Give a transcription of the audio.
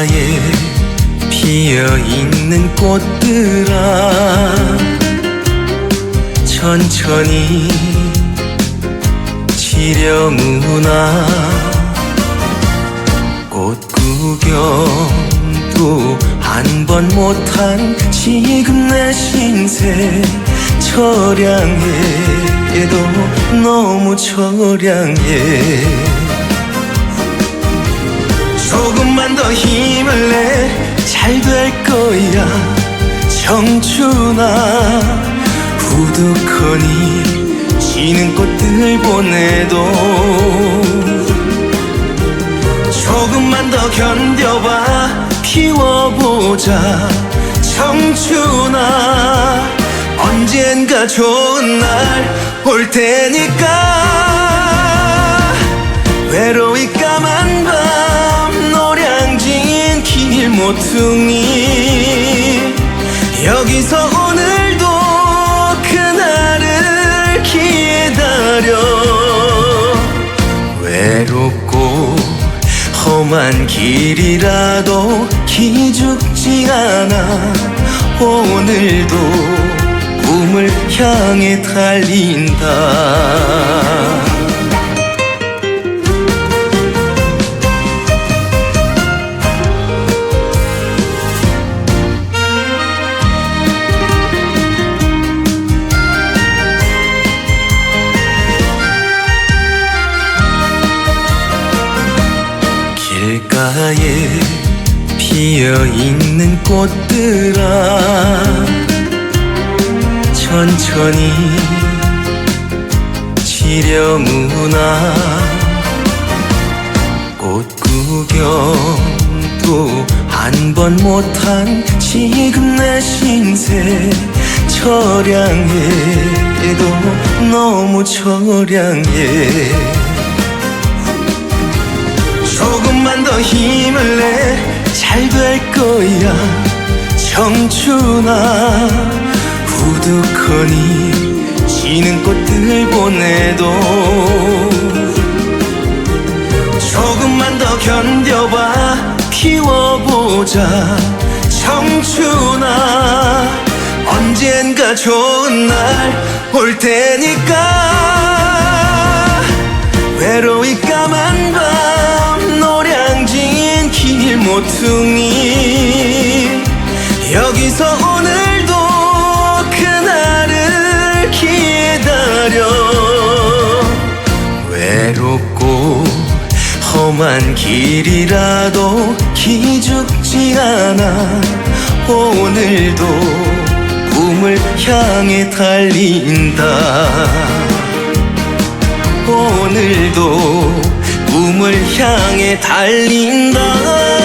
길가에 피어 있는 꽃들아 천천히 지려무나 꽃 구경도 한 번 못한 지금 내 신세 처량해도 너무 처량해 조금만 더 힘을 내. 잘 될 거야. 청춘아 후두커니 지는 꽃들 보내도. 조금만 더 견뎌봐. 피워보자. 청춘아 언젠가 좋은 날 올 테니까. 외로이 모퉁이 여기서 오늘도 그날을 기다려. 외롭고 험한 길이라도 기죽지 않아. 오늘도 꿈을 향해 달린다 길가에 피어있는 꽃들아 천천히 지려무나 꽃 구경도 한 번 못한 지금 내 신세 처량해도 너무 처량해 조금만 더 힘을 내. 잘 될 거야 청춘아. 후두커니 지는 꽃들 보내도 조금만 더 견뎌봐 피워보자 청춘아. 언젠가 좋은 날 올 테니까 모퉁이 여기서 오늘도 그날을 기다려. 외롭고 험한 길이라도 기죽지 않아. 오늘도 꿈을 향해 달린다. 오늘도 꿈을 향해 달린다